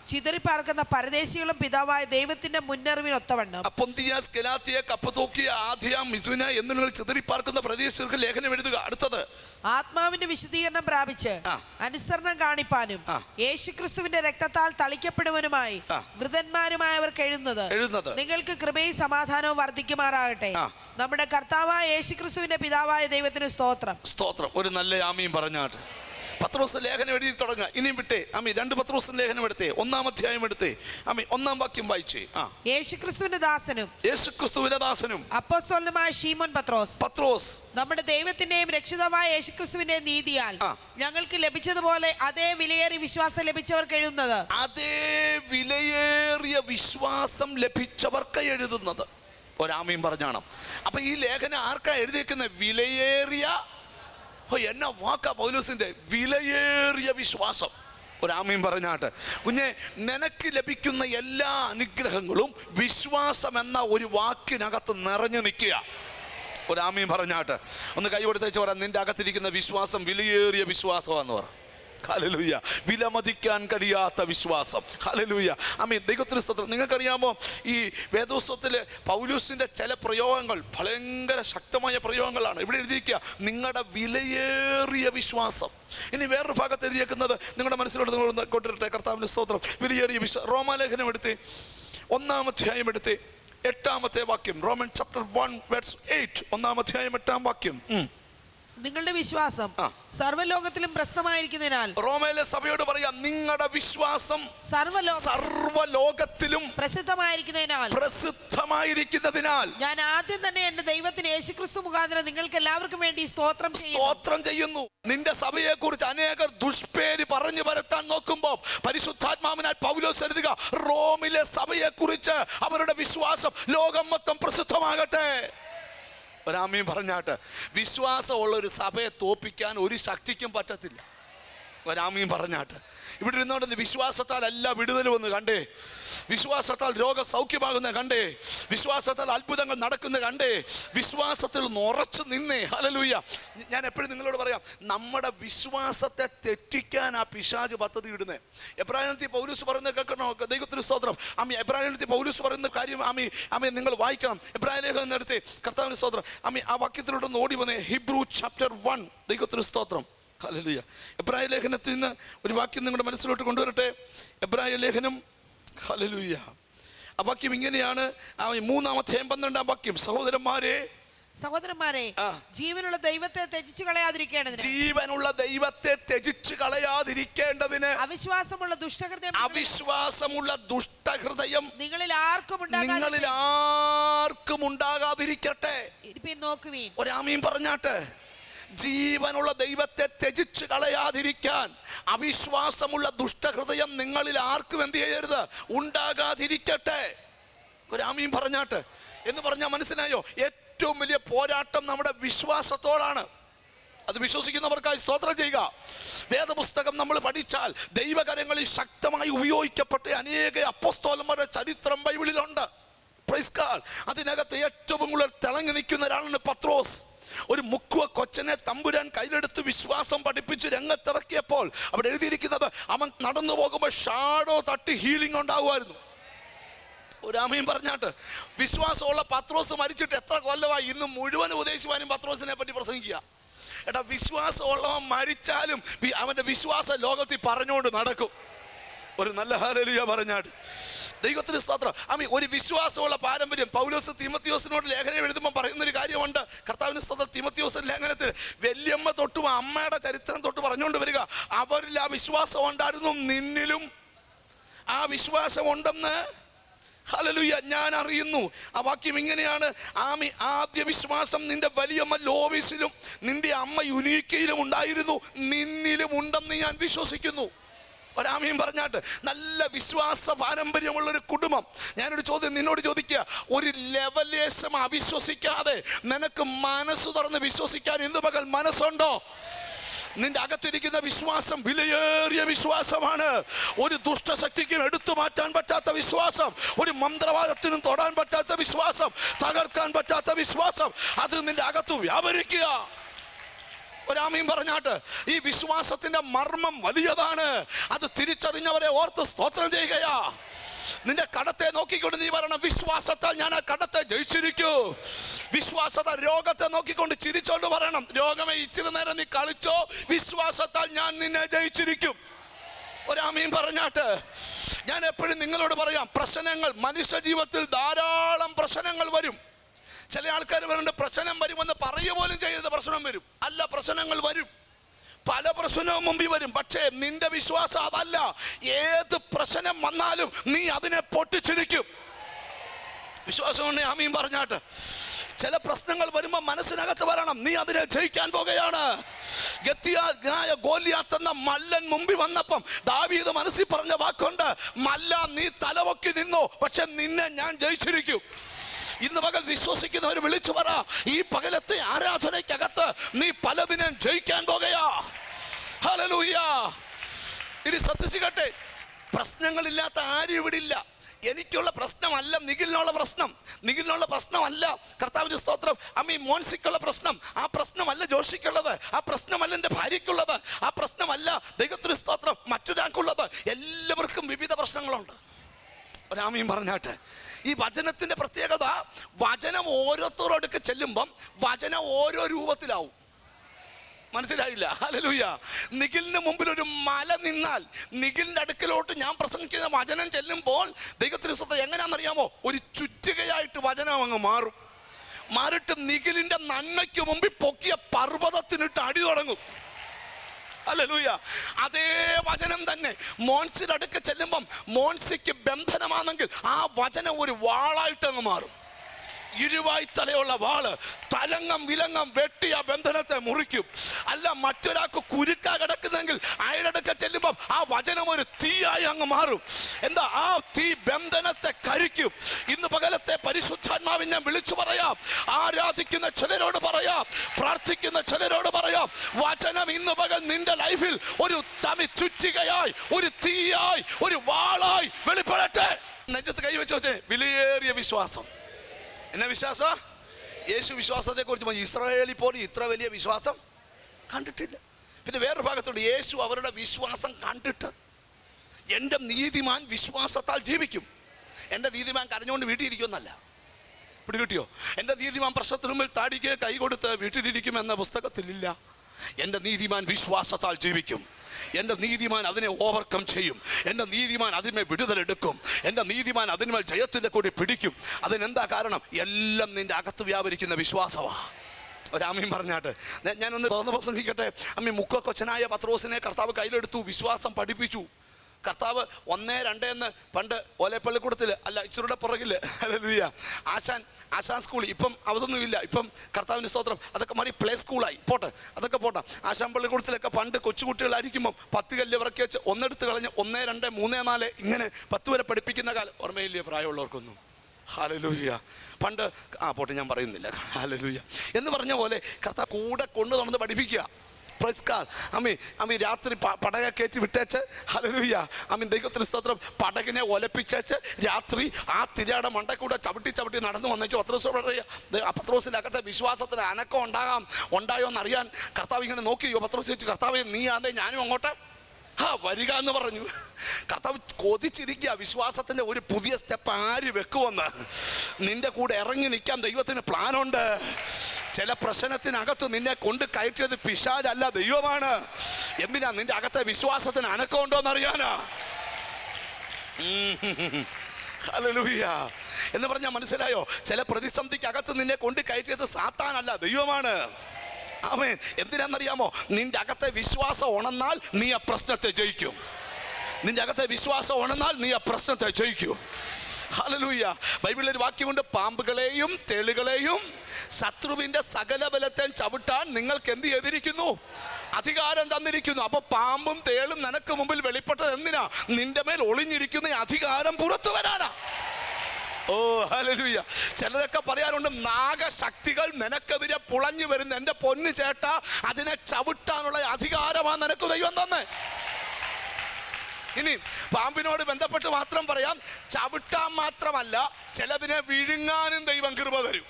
ചിതറിപ്പാർക്കുന്ന പരദേശികളും പിതാവായ ദൈവത്തിന്റെ മുന്നറിവിനൊത്തവണ്ണം പൊന്തിയാസ് ഗലാത്തിയ കപ്പതോക്കിയ ആദ്യ മിഥുന എന്നിവകൾ ചിതറിപ്പാർക്കുന്ന പ്രദേശങ്ങൾക്ക് ലേഖനം എഴുതുക. അടുത്തത്. ആത്മാവിന്റെ വിശുദ്ധീകരണം പ്രാപിച്ച്. അനുസരണം കാണിപ്പാനും. യേശുക്രിസ്തുവിന്റെ രക്തത്താൽ തളിക്കപ്പെടുവനുമായി. വൃതന്മാരുമായവർക്ക് എഴുതുന്നത്. നിങ്ങൾക്ക് കൃപയും സമാധാനവും വർദ്ധിക്കുമാറാകട്ടെ. നമ്മുടെ കർത്താവായ യേശുക്രിസ്തുവിന്റെ പിതാവായ ദൈവത്തിന് സ്തോത്രം. സ്തോത്രം. ഒരു നല്ല ആമയും പറഞ്ഞാട്ട്. പത്രോസ് ലേഖനം എഴുതി തുടങ്ങുക ഇനിയും വിട്ടേ. അമ്മി രണ്ട് പത്രോസ് ലേഖനം എടുത്തേ. ഒന്നാം അധ്യായം എടുത്തേ. അമ്മി ഒന്നാം വാക്യം വായിച്ചേ. ആ. യേശുക്രിസ്തുവിന്റെ ദാസനും. യേശു ക്രിസ്തുവിന്റെ ദാസനും. അപ്പോസ്തലനുമായ ഷീമോൻ പത്രോസ്. പത്രോസ്. നമ്മുടെ ദൈവത്തിന്റെയും രക്ഷിതമായ യേശുക്രിസ്തുവിന്റെയും നീതിയാൽ ഞങ്ങൾക്ക് ലഭിച്ചതുപോലെ അതേ വിലയേറിയ വിശ്വാസം ലഭിച്ചവർക്ക് എഴുതുന്നത്. അതേ വിലയേറിയ വിശ്വാസം ലഭിച്ചവർക്ക് എഴുതുന്നത്. ഒരാമയും പറഞ്ഞാണ്. അപ്പൊ ഈ ലേഖനം ആർക്കാ എഴുതിയേക്കുന്നത് വിലയേറിയ എന്നാ വാക്കാ പൗലൂസിന്റെ? വിലയേറിയ വിശ്വാസം. ഒരാമയും പറഞ്ഞാട്ട്. കുഞ്ഞെ നിനക്ക് ലഭിക്കുന്ന എല്ലാ അനുഗ്രഹങ്ങളും വിശ്വാസം എന്ന ഒരു വാക്കിനകത്ത് നിറഞ്ഞു നിൽക്കുക. ഒരാമയും പറഞ്ഞാട്ട്. ഒന്ന് കൈ കൊടുത്തേച്ച് പറയാം നിന്റെ അകത്തിരിക്കുന്ന വിശ്വാസം വിലയേറിയ വിശ്വാസമാണെന്ന് പറ. ഹലലൂയ വിലമതിക്കാൻ കഴിയാത്ത വിശ്വാസം. ഹലലൂയ അമീൻ ദൈവത്തിന് സ്തോത്രം. നിങ്ങൾക്കറിയാമോ? ഈ വേദോത്സവത്തിലെ പൗലൂസിന്റെ ചില പ്രയോഗങ്ങൾ ഭയങ്കര ശക്തമായ പ്രയോഗങ്ങളാണ്. ഇവിടെ എഴുതിയിരിക്കുക നിങ്ങളുടെ വിലയേറിയ വിശ്വാസം. ഇനി വേറൊരു ഭാഗത്ത് എഴുതിയേക്കുന്നത് നിങ്ങളുടെ മനസ്സിലോട്ട് നിങ്ങൾ കൊണ്ടിരട്ടെ കർത്താവിന്റെ സ്തോത്രം. വിലയേറിയ വിശ്വാസം റോമാലേഖനം എടുത്ത് ഒന്നാം അധ്യായം എടുത്ത് എട്ടാമത്തെ വാക്യം Roman chapter one words eight ഒന്നാം അധ്യായം എട്ടാം വാക്യം. നിങ്ങളുടെ വിശ്വാസം. സർവലോകത്തിലും പ്രശ്നമായിരിക്കുന്നതിനാൽ റോമയിലെ സഭയോട് പറയാം നിങ്ങളുടെ വിശ്വാസം സർവലോക സർവലോകത്തിലും പ്രസിദ്ധമായിരിക്കുന്നതിനാൽ പ്രസിദ്ധമായിരിക്കുന്നതിനാൽ ഞാൻ ആദ്യം തന്നെ എന്റെ ദൈവത്തിന് യേശുക്രിസ്തു മുഖാന്തരം നിങ്ങൾക്ക് എല്ലാവർക്കും വേണ്ടി സ്തോത്രം ചെയ്യുന്നു. സ്തോത്രം ചെയ്യുന്നു. നിന്റെ സഭയെ കുറിച്ച് അനേകർ ദുഷ്പേര് പറഞ്ഞു വരത്താൻ നോക്കുമ്പോൾ പരിശുദ്ധാത്മാവിനാൽ പൗലോസ് എഴുതുക റോമിലെ സഭയെ കുറിച്ച് അവരുടെ വിശ്വാസം ലോകം മൊത്തം പ്രസിദ്ധമാകട്ടെ. ഒരാമയും പറഞ്ഞാട്ട് വിശ്വാസമുള്ള ഒരു സഭയെ തോപ്പിക്കാൻ ഒരു ശക്തിക്കും പറ്റത്തില്ല. ഒരാമയും പറഞ്ഞാട്ട്. ഇവിടെ ഇരുന്നോണ്ട് വിശ്വാസത്താൽ എല്ലാ വിടുതൽ വന്ന് കണ്ടേ? വിശ്വാസത്താൽ രോഗ സൗഖ്യമാകുന്ന കണ്ടേ? വിശ്വാസത്താൽ അത്ഭുതങ്ങൾ നടക്കുന്ന കണ്ടേ? വിശ്വാസത്തിൽ ഉറച്ചു നിന്നേ. ഹലലൂയ ഞാൻ എപ്പോഴും നിങ്ങളോട് പറയാം നമ്മുടെ വിശ്വാസത്തെ തെറ്റിക്കാൻ ആ പിശാജ് പദ്ധതി ഇടുന്നേ. എബ്രാഹിമത്തി പൗലൂസ് പറയുന്നത് കേൾക്കണോ? ദൈവത്തിന് സ്തോത്രം. അമ്മി എബ്രാഹിമത്തി പൗലൂസ് പറയുന്ന കാര്യം അമ്മി അമ്മി നിങ്ങൾ വായിക്കണം. എബ്രാഹിം ലേഖനം എന്നെടുത്ത് കർത്താവിന് സ്തോത്രം. അമ്മി ആ വാക്യത്തിലോട്ടൊന്ന് ഓടി വന്നേ. Hebrew chapter one. ദൈവത്തിന് സ്തോത്രം. ഹല്ലേലൂയ. എബ്രായ ലേഖനത്തിൽ നിന്ന് ഒരു വാക്യം നിങ്ങളുടെ മനസ്സിലോട്ട് കൊണ്ടുവരട്ടെ? എബ്രായ ലേഖനം ഹല്ലേലൂയ. ആ വാക്യം ഇങ്ങനെയാണ്. ആ പന്ത്രണ്ടാം വാക്യം. സഹോദരന്മാരെ സഹോദരന്മാരെ ജീവനുള്ള ദൈവത്തെ ത്യജിച്ചു കളയാതിരിക്കേണ്ടതിന്. ജീവനുള്ള ദൈവത്തെ ത്യജിച്ചു കളയാതിരിക്കേണ്ടതിന്. അവിശ്വാസമുള്ള ദുഷ്ടഹൃദയം അവിശ്വാസമുള്ള ദുഷ്ടഹൃദയം നിങ്ങളിൽ ആർക്കും നിങ്ങളിൽ ആർക്കും ഉണ്ടാകാതിരിക്കട്ടെ. നോക്കുവീൻ. ഒരാമീൻ പറഞ്ഞാട്ട്? ജീവനുള്ള ദൈവത്തെ ത്യജിച്ചു കളയാതിരിക്കാൻ അവിശ്വാസമുള്ള ദുഷ്ടഹൃദയം നിങ്ങളിൽ ആർക്കും എന്ത് ചെയ്യരുത്? ഉണ്ടാകാതിരിക്കട്ടെ. ഒരാമീൻ പറഞ്ഞാട്ട്. എന്ന് പറഞ്ഞാൽ മനസ്സിലായോ? ഏറ്റവും വലിയ പോരാട്ടം നമ്മുടെ വിശ്വാസത്തോടാണ്. അത് വിശ്വസിക്കുന്നവർക്കായി സ്തോത്രം ചെയ്യുക. വേദപുസ്തകം നമ്മൾ പഠിച്ചാൽ ദൈവകരങ്ങളിൽ ശക്തമായി ഉപയോഗിക്കപ്പെട്ട അനേക അപ്പസ്തോലന്മാരുടെ ചരിത്രം ബൈബിളിലുണ്ട്. അതിനകത്ത് ഏറ്റവും കൂടുതൽ തിളങ്ങി നിൽക്കുന്ന ഒരാളാണ് പത്രോസ്. ഒരു മുക്കുവ കൊച്ചനെ തമ്പുരാൻ കയ്യിലെടുത്ത് വിശ്വാസം പഠിപ്പിച്ച് രംഗത്തിറക്കിയപ്പോൾ അവിടെ എഴുതിയിരിക്കുന്നത് അവൻ നടന്നു പോകുമ്പോൾ ഷാഡോ തട്ടി ഹീലിംഗ് ഉണ്ടാകുമായിരുന്നു ഒരാമയും പറഞ്ഞാട്ട് വിശ്വാസമുള്ള പത്രോസ് മരിച്ചിട്ട് എത്ര കൊല്ലമായി? ഇന്ന് മുഴുവൻ ഉപദേശിവാനും പത്രോസിനെ പറ്റി പ്രസംഗിക്കുക. എടാ വിശ്വാസമുള്ളവൻ മരിച്ചാലും അവന്റെ വിശ്വാസ ലോകത്തിൽ പറഞ്ഞുകൊണ്ട് നടക്കും. ഒരു നല്ല ഹാലലിയ പറഞ്ഞാട്ട്. ദൈവത്തിന് സ്തോത്രം. ആമി ഒരു വിശ്വാസമുള്ള പാരമ്പര്യം. പൗലോസ് തീമത്തിയോസിനോട് ലേഖനം എഴുതുമ്പോൾ പറയുന്ന ഒരു കാര്യമുണ്ട്. കർത്താവിന് സ്തോത്രം. തിമത്തിയോസിന്റെ ലേഖനത്തിൽ വല്യമ്മ തൊട്ടും അമ്മയുടെ ചരിത്രം തൊട്ട് പറഞ്ഞുകൊണ്ട് വരിക. അവരിൽ ആ വിശ്വാസം ഉണ്ടായിരുന്നു. നിന്നിലും ആ വിശ്വാസം ഉണ്ടെന്ന് ഹലലുയ ഞാൻ അറിയുന്നു. ആ വാക്യം ഇങ്ങനെയാണ്. ആമി ആദ്യ വിശ്വാസം നിന്റെ വലിയമ്മ ലോവിസിലും നിന്റെ അമ്മ യുനീക്കയിലും ഉണ്ടായിരുന്നു. നിന്നിലും ഉണ്ടെന്ന് ഞാൻ വിശ്വസിക്കുന്നു. ഒരാമയും പറഞ്ഞാട്ട് നല്ല വിശ്വാസ പാരമ്പര്യമുള്ള ഒരു കുടുംബം. ഞാനൊരു ചോദ്യം നിന്നോട് ചോദിക്കുക ഒരു ലെവലേശം അവിശ്വസിക്കാതെ നിനക്ക് മനസ്സ് തുറന്ന് വിശ്വസിക്കാൻ ഇന്ന് പകൽ മനസ്സുണ്ടോ? നിന്റെ അകത്തിരിക്കുന്ന വിശ്വാസം വിലയേറിയ വിശ്വാസമാണ്. ഒരു ദുഷ്ടശക്തിക്കും എടുത്തു മാറ്റാൻ പറ്റാത്ത വിശ്വാസം. ഒരു മന്ത്രവാദത്തിനും തൊടാൻ പറ്റാത്ത വിശ്വാസം. തകർക്കാൻ പറ്റാത്ത വിശ്വാസം. അത് നിന്റെ അകത്ത് വ്യാപരിക്കുക. ഒരാമയും പറഞ്ഞാട്ട് ഈ വിശ്വാസത്തിന്റെ മർമ്മം വലിയതാണ്. അത് തിരിച്ചറിഞ്ഞവരെ ഓർത്ത് സ്തോത്രം ചെയ്യുകയാ. നിന്റെ കടത്തെ നോക്കിക്കൊണ്ട് നീ പറയണം വിശ്വാസത്താൽ ഞാൻ ആ കടത്തെ ജയിച്ചിരിക്കൂ. വിശ്വാസത രോഗത്തെ നോക്കിക്കൊണ്ട് ചിരിച്ചോണ്ട് പറയണം രോഗമേ ഇച്ചിരി നേരം നീ കളിച്ചോ. വിശ്വാസത്താൽ ഞാൻ നിന്നെ ജയിച്ചിരിക്കും. ഒരാമയും പറഞ്ഞാട്ട് ഞാൻ എപ്പോഴും നിങ്ങളോട് പറയാം പ്രശ്നങ്ങൾ മനുഷ്യ ജീവിതത്തിൽ ധാരാളം പ്രശ്നങ്ങൾ വരും. ചില ആൾക്കാർ പറയുന്നുണ്ട് പ്രശ്നം വരുമെന്ന് പറയുക പോലും ചെയ്തത് പ്രശ്നം വരും. അല്ല പ്രശ്നങ്ങൾ വരും. പല പ്രശ്നവും മുമ്പിൽ വരും. പക്ഷേ നിന്റെ വിശ്വാസം അതല്ല. ഏത് പ്രശ്നം വന്നാലും നീ അതിനെ പൊട്ടിച്ചിരിക്കും. വിശ്വാസം കൊണ്ട് ആമീൻ പറഞ്ഞാട്ട്. ചില പ്രശ്നങ്ങൾ വരുമ്പോൾ മനസ്സിനകത്ത് വരണം. നീ അതിനെ ജയിക്കാൻ പോകുകയാണ്. ഗത്തിയായ ഗോലിയാത്ത് മല്ലൻ മുമ്പിൽ വന്നപ്പം ദാവീദ് മനസ്സിൽ പറഞ്ഞ വാക്കുണ്ട് മല്ല നീ തലവൊക്കി നിന്നോ പക്ഷെ നിന്നെ ഞാൻ ജയിച്ചിരിക്കും. ഇന്ന് പകൽ വിശ്വസിക്കുന്നവർ വിളിച്ചു പറ ഈ പകലത്തെ ആരാധനയ്ക്കകത്ത് നീ പലതിനും ജയിക്കാൻ പോകയാ ഇനി ശ്രദ്ധിച്ചുകട്ടെ പ്രശ്നങ്ങളില്ലാത്ത ആരും ഇവിടെ ഇല്ല. എനിക്കുള്ള പ്രശ്നമല്ല നിഖിലിനുള്ള പ്രശ്നം. നിഖിലിനുള്ള പ്രശ്നമല്ല കർത്താവിന്റെ സ്തോത്രം. അമ്മീ മോൻസിക്കുള്ള പ്രശ്നം. ആ പ്രശ്നമല്ല ജോഷിക്കുള്ളത്. ആ പ്രശ്നമല്ല എന്റെ ഭാര്യയ്ക്കുള്ളത്. ആ പ്രശ്നമല്ല ദൈവത്തിന് സ്തോത്രം മറ്റൊരാൾക്കുള്ളത്. എല്ലാവർക്കും വിവിധ പ്രശ്നങ്ങളുണ്ട്. ഒരാമീൻ പറഞ്ഞാട്ട് ഈ വചനത്തിന്റെ പ്രത്യേകത വചനം ഓരോരുത്തരോടൊക്കെ ചെല്ലുമ്പം വചനം ഓരോ രൂപത്തിലാവും. മനസ്സിലായില്ല? ഹലലൂയ നിഖിലിന് മുമ്പിൽ ഒരു മല നിന്നാൽ നിഖിലിന്റെ അടുക്കലോട്ട് ഞാൻ പ്രസംഗിക്കുന്ന വചനം ചെല്ലുമ്പോൾ ദൈവത്തിന് സ്വത്ത് എങ്ങനെയാണെന്നറിയാമോ ഒരു ചുറ്റുകയായിട്ട് വചനം അങ്ങ് മാറും. മാറിട്ട് നിഖിലിന്റെ നന്മയ്ക്ക് മുമ്പിൽ പൊക്കിയ പർവതത്തിനിട്ട് അടി തുടങ്ങും. അല്ലൂയ അതേ വചനം തന്നെ. മോൻസിയുടെ അടുക്ക ചെല്ലുമ്പം മോൻസിക്ക് ബന്ധനമാണെങ്കിൽ ആ വചനം ഒരു വാളായിട്ട് അങ്ങ് മാറും. ഇരുവായി തലയുള്ള വാൾ തലങ്ങം വിലങ്ങം വെട്ടി ആ ബന്ധനത്തെ മുറിക്കും. അല്ല മറ്റൊരാൾക്ക് കുരുക്ക കിടക്കുന്നെങ്കിൽ അയാളടുക്ക ചെല്ലുമ്പോൾ ആ വചനം ഒരു തീയായി അങ്ങ് മാറും. എന്താ ആ തീ ബന്ധനത്തെ കരിക്കും. ഇന്ന് പകലത്തെ പരിശുദ്ധാത്മാവിൻ ഞാൻ വിളിച്ചു പറയാം. ആരാധിക്കുന്ന ചിലരോട് പറയാം. പ്രാർത്ഥിക്കുന്ന ചിലരോട് പറയാം. വചനം ഇന്ന് പകൽ നിന്റെ ലൈഫിൽ ഒരു തമി ചുറ്റികയായി ഒരു തീയായി ഒരു വാളായി വെളിപ്പെടട്ടെ. നെഞ്ചത്ത് കൈവച്ച് വെച്ചേ വിലയേറിയ വിശ്വാസം. എന്നാ വിശ്വാസ യേശു വിശ്വാസത്തെ കുറിച്ച് ഇസ്രായേലി പോലും ഇത്ര വലിയ വിശ്വാസം കണ്ടിട്ടില്ല. പിന്നെ വേറൊരു ഭാഗത്തുണ്ട് യേശു അവരുടെ വിശ്വാസം കണ്ടിട്ട് എന്റെ നീതിമാൻ വിശ്വാസത്താൽ ജീവിക്കും. എന്റെ നീതിമാൻ കരഞ്ഞുകൊണ്ട് വീട്ടിൽ ഇരിക്കുമെന്നല്ല പിടി കിട്ടിയോ എന്റെ നീതിമാൻ പ്രശ്നത്തിന് മുമ്പിൽ താടിക്ക് കൈ കൊടുത്ത് വീട്ടിലിരിക്കും എന്ന പുസ്തകത്തിലില്ല. എന്റെ നീതിമാൻ വിശ്വാസത്താൽ ജീവിക്കും. എന്റെ നീതിമാൻ അതിനെ ഓവർകം ചെയ്യും. എന്റെ നീതിമാൻ അതിന്മേൽ വിടുതലെടുക്കും എന്റെ നീതിമാൻ അതിന്മേൽ ജയത്തിന്റെ കൂടി പിടിക്കും. അതിനെന്താ കാരണം? എല്ലാം നിന്റെ അകത്ത് വ്യാപരിക്കുന്ന വിശ്വാസമാ ഒരാമയും പറഞ്ഞാട്ട് ഞാനൊന്ന് തുറന്ന് പ്രസംഗിക്കട്ടെ. അമ്മി മുക്ക കൊച്ചനായ പത്രോസിനെ കർത്താവ് കയ്യിലെടുത്തു. വിശ്വാസം പഠിപ്പിച്ചു. കർത്താവ് ഒന്നേ രണ്ടേ എന്ന് പണ്ട് ഓലേപ്പള്ളിക്കൂടത്തിൽ അല്ല ഇച്ചിരുടെ പുറകിൽ. അല്ലെങ്കിൽ ആശാൻ ആശാൻ സ്കൂൾ ഇപ്പം അതൊന്നുമില്ല ഇപ്പം കർത്താവിന്റെ സ്തോത്രം. അതൊക്കെ മാറി പ്ലേ സ്കൂളായി പോട്ടെ അതൊക്കെ പോട്ടെ. ആശാൻ പള്ളിക്കൂടത്തിലൊക്കെ പണ്ട് കൊച്ചുകുട്ടികളായിരിക്കുമ്പോൾ പത്ത് കല്ല് ഇറക്കി വെച്ച് ഒന്നെടുത്ത് കളഞ്ഞ് ഒന്നേ രണ്ട് മൂന്നേ നാല് ഇങ്ങനെ പത്ത് വരെ പഠിപ്പിക്കുന്ന കാലം. ഓർമ്മയില്ല? പ്രായമുള്ളവർക്കൊന്നും. ഹാലലൂയ്യ പണ്ട് ആ പോട്ടെ ഞാൻ പറയുന്നില്ല. ഹാലലൂയ്യ എന്ന് പറഞ്ഞ പോലെ കർത്താവ് കൂടെ കൊണ്ടു നടന്ന് പഠിപ്പിക്കുക. പ്രസ്കാർ അമ്മി അമ്മി രാത്രി പടക കയറ്റി വിട്ടേച്ച്. ഹലലൂയ അമ്മി ദൈവത്തിന് സ്തോത്രം. പടകിനെ ഒലപ്പിച്ചേച്ച് രാത്രി ആ തിരയുടെ മണ്ടക്കൂടെ ചവിട്ടി ചവിട്ടി നടന്നു വന്നേച്ചു. പത്രോസ് അകത്തെ വിശ്വാസത്തിന് അനക്കം ഉണ്ടാകാം. ഉണ്ടായോ എന്നറിയാൻ കർത്താവ് ഇങ്ങനെ നോക്കിയോ? പത്രോസ് ചോദിച്ചു കർത്താവ് നീ ആന്നേ ഞാനും അങ്ങോട്ട്? ആ വരിക എന്ന് പറഞ്ഞു. കർത്താവ് കൊതിച്ചിരിക്കുക. വിശ്വാസത്തിന്റെ ഒരു പുതിയ സ്റ്റെപ്പ് ആര് വെക്കുമെന്ന്. നിന്റെ കൂടെ ഇറങ്ങി നിൽക്കാൻ ദൈവത്തിന് പ്ലാനുണ്ട് ചില പ്രശ്നത്തിനകത്ത് നിന്നെ കൊണ്ട് കയറ്റിയത് പിശാജല്ല ദൈവമാണ്. എന്തിനാ നിന്റെ അകത്തെ വിശ്വാസത്തിന് അനക്കമുണ്ടോ എന്നറിയാനാ? ഹല്ലേലൂയ. എന്ന് പറഞ്ഞാൽ മനസ്സിലായോ? ചില പ്രതിസന്ധിക്ക് അകത്ത് നിന്നെ കൊണ്ട് കയറ്റിയത് സാത്താനല്ല ദൈവമാണ്. ആമേൻ. എന്തിനാണെന്നറിയാമോ നിന്റെ അകത്തെ വിശ്വാസം ഉണർന്നാൽ നീ ആ പ്രശ്നത്തെ ജയിക്കും. നിന്റെ അകത്തെ വിശ്വാസം ഉണർന്നാൽ നീ ആ പ്രശ്നത്തെ ജയിക്കും. ഹല്ലേലൂയ ബൈബിളിൽ ഒരു വാക്യമുണ്ട് പാമ്പുകളെയും തെളികളെയും ശത്രുവിന്റെ സകല ബലത്തെ ചവിട്ടാൻ നിങ്ങൾക്ക് എന്ത് ചെയ്തിരിക്കുന്നു? അധികാരം തന്നിരിക്കുന്നു. അപ്പൊ പാമ്പും തേളും നിനക്ക് മുമ്പിൽ വെളിപ്പെട്ടത് എന്തിനാ? നിന്റെ മേൽ ഒളിഞ്ഞിരിക്കുന്ന അധികാരം പുറത്തു വരാനാ. ഓ ഹല്ലേലൂയ ചിലരൊക്കെ പറയാറുണ്ട് നാഗശക്തികൾ നിനക്കെതിരെ പുളഞ്ഞു വരുന്ന എന്റെ പൊന്നു ചേട്ട അതിനെ ചവിട്ടാനുള്ള അധികാരമാണ് നിനക്ക് ദൈവം തന്നെ. ഇനി പാമ്പിനോട് ബന്ധപ്പെട്ട് മാത്രം പറയാം ചവിട്ടാൻ മാത്രമല്ല ചിലതിനെ വിഴുങ്ങാനും ദൈവം കൃപ തരും.